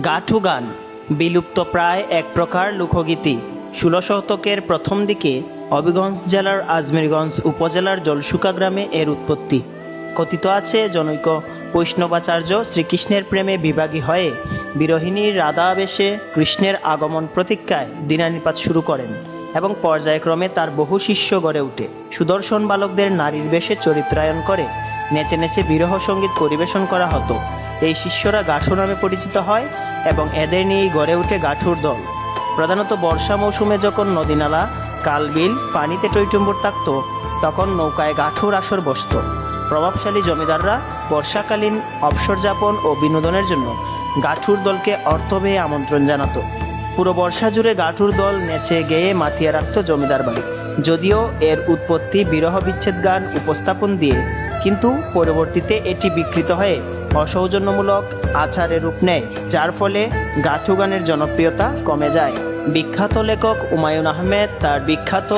গাঠু গান, বিলুপ্ত প্রায় এক প্রকার লোকগীতি। ষোলো শতকের প্রথম দিকে হবিগঞ্জ জেলার আজমিরগঞ্জ উপজেলার জলসুকা গ্রামে এর উৎপত্তি। কথিত আছে, জনৈক বৈষ্ণবাচার্য শ্রীকৃষ্ণের প্রেমে বিভাগী হয়ে বিরোহিণীর রাধা বেশে কৃষ্ণের আগমন প্রতীক্ষায় দিনানিপাত শুরু করেন। এবং পর্যায়ক্রমে তার বহু শিষ্য গড়ে ওঠে সুদর্শন বালকদের নারীর বেশে চরিত্রায়ন করে নেচে নেচে বিরহ সংগীত পরিবেশন করা হতো। এই শিষ্যরা গাঠু নামে পরিচিত হয় এবং এদের নিয়েই গড়ে ওঠে গাঠুর দল। প্রধানত বর্ষা মৌসুমে যখন নদীনালা, কালবিল, পানিতে টইটুম্বুর থাকত, তখন নৌকায় গাঠুর আসর বসত। প্রভাবশালী জমিদাররা বর্ষাকালীন অবসর যাপন ও বিনোদনের জন্য গাঠুর দলকে অর্থ আমন্ত্রণ জানাতো। পুরো বর্ষা জুড়ে গাঠুর দল নেচে গেয়ে মাতিয়ে রাখত জমিদার বাড়ি। যদিও এর উৎপত্তি বিরহ বিচ্ছেদ গান উপস্থাপন দিয়ে, কিন্তু পরবর্তীতে এটি বিকৃত হয়ে অসৌজন্যমূলক আচারে রূপ নেয়, যার ফলে গাঠু গানের জনপ্রিয়তা কমে যায়। বিখ্যাত লেখক হুমায়ুন আহমেদ তার বিখ্যাত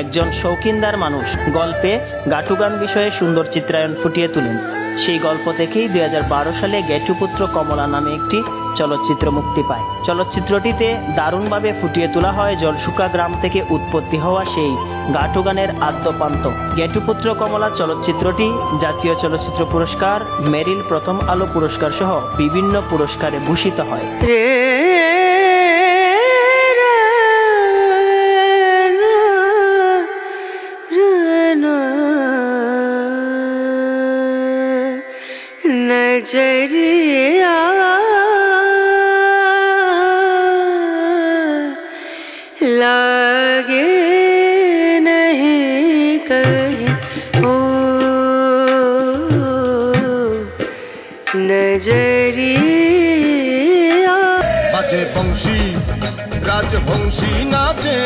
একজন শৌখিনদার মানুষ গল্পে গাঠু গান বিষয়ে সুন্দর চিত্রায়ন ফুটিয়ে তোলেন। সেই গল্প থেকেই দুই হাজার বারো সালে গেটুপুত্র কমলা নামে একটি চলচ্চিত্র মুক্তি পায়। চলচ্চিত্রটিতে দারুণভাবে ফুটিয়ে তোলা হয় জলসুকা গ্রাম থেকে উৎপত্তি হওয়া সেই গাঠু গানের আদ্যপান্ত। গেটুপুত্র কমলা চলচ্চিত্রটি জাতীয় চলচ্চিত্র পুরস্কার, মেরিল প্রথম আলো পুরস্কার সহ বিভিন্ন পুরস্কারে ভূষিত হয়। नजरिया लागे नहीं कहीं ओ नजरिया बंशी राजवंशी नाचे